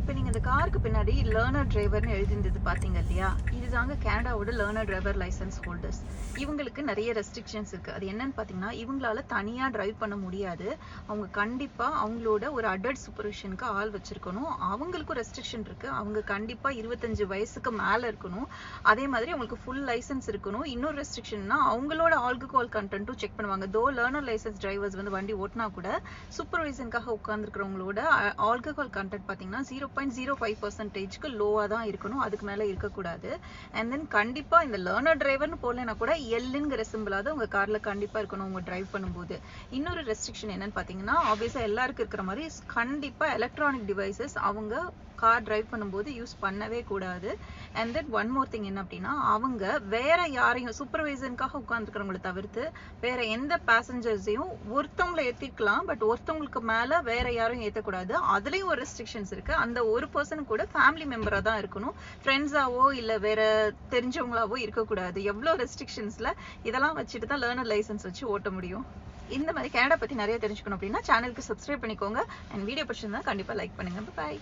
இப்போ நீங்கள் இந்த காருக்கு பின்னாடி லேர்னர் டிரைவர்னு எழுதியிருந்தது பார்த்தீங்க இல்லையா? இதுதாங்க கனடாவோட லேர்னர் டிரைவர் லைசன்ஸ் ஹோல்டர்ஸ் இவங்களுக்கு நிறைய ரெஸ்ட்ரிக்ஷன்ஸ் இருக்குது அது என்னன்னு பார்த்தீங்கன்னா இவங்களால தனியாக டிரைவ் பண்ண முடியாது. அவங்க கண்டிப்பாக அவங்களோட ஒரு அடல்ட் சூப்பர்விஷனுக்கு ஆள் வச்சுருக்கணும். அவங்களுக்கும் ரெஸ்ட்ரிக்ஷன் இருக்குது அவங்க கண்டிப்பாக இருபத்தஞ்சு வயசுக்கு மேலே இருக்கணும். அதே மாதிரி அவங்களுக்கு ஃபுல் லைசன்ஸ் இருக்கணும். இன்னொரு ரெஸ்ட்ரிக்ஷன்னா அவங்களோட ஆல்கஹால் கண்டென்ட்டும் செக் பண்ணுவாங்க. தோ லேர்னர் லைசன்ஸ் டிரைவர்ஸ் வந்து வண்டி ஓட்டினா கூட சூப்பர்விஷனுக்காக உட்காந்துருக்கிறவங்களோட ஆல்கஹால் கண்டென்ட் பார்த்தீங்கன்னா ஜீரோ பாயிண்ட் ஜீரோ ஃபைவ் பர்சன்டேஜ்க்கு லோவாக தான் இருக்கணும். அதுக்கு மேலே இருக்கக்கூடாது. அண்ட் தென் கண்டிப்பாக இந்த லேர்னர் டிரைவர்னு போடலைன்னா கூட எல்லுங்கிற சிம்பிளாவது உங்கள் காரில் கண்டிப்பாக இருக்கணும் உங்கள் டிரைவ் பண்ணும்போது. இன்னொரு ரெஸ்ட்ரிக்ஷன் என்னன்னு பார்த்தீங்கன்னா ஆப்வியஸாக எல்லாருக்கும் இருக்கிற மாதிரி கண்டிப்பாக எலக்ட்ரானிக் டிவைசஸ் அவங்க கார் டிரைவ் பண்ணும்போது யூஸ் பண்ணவே கூடாது. And then one more thing என்ன அப்படின்னா அவங்க வேற யாரையும் சூப்பர்வைசனுக்காக உட்காந்துருக்கிறவங்கள தவிர்த்து வேற எந்த பேசஞ்சர்ஸையும் ஒருத்தவங்களை ஏற்றிக்கலாம் பட் ஒருத்தவங்களுக்கு மேலே வேற யாரும் ஏற்றக்கூடாது அதுலேயும் ஒரு ரெஸ்ட்ரிக்ஷன்ஸ் இருக்கு. அந்த ஒரு பர்சன் கூட ஃபேமிலி மெம்பராக தான் இருக்கணும். ஃப்ரெண்ட்ஸாவோ இல்லை வேற தெரிஞ்சவங்களாவோ இருக்கக்கூடாது. எவ்வளோ ரெஸ்ட்ரிக்ஷன்ஸில் இதெல்லாம் வச்சுட்டு தான் லேர்னர் லைசன்ஸ் வச்சு ஓட்ட முடியும். இந்த மாதிரி கனடா பற்றி நிறைய தெரிஞ்சுக்கணும் அப்படின்னா சேனலுக்கு சப்ஸ்கிரைப் பண்ணிக்கோங்க. அண்ட் வீடியோ பிடிச்சிருந்தா கண்டிப்பாக லைக் பண்ணுங்க. பாய்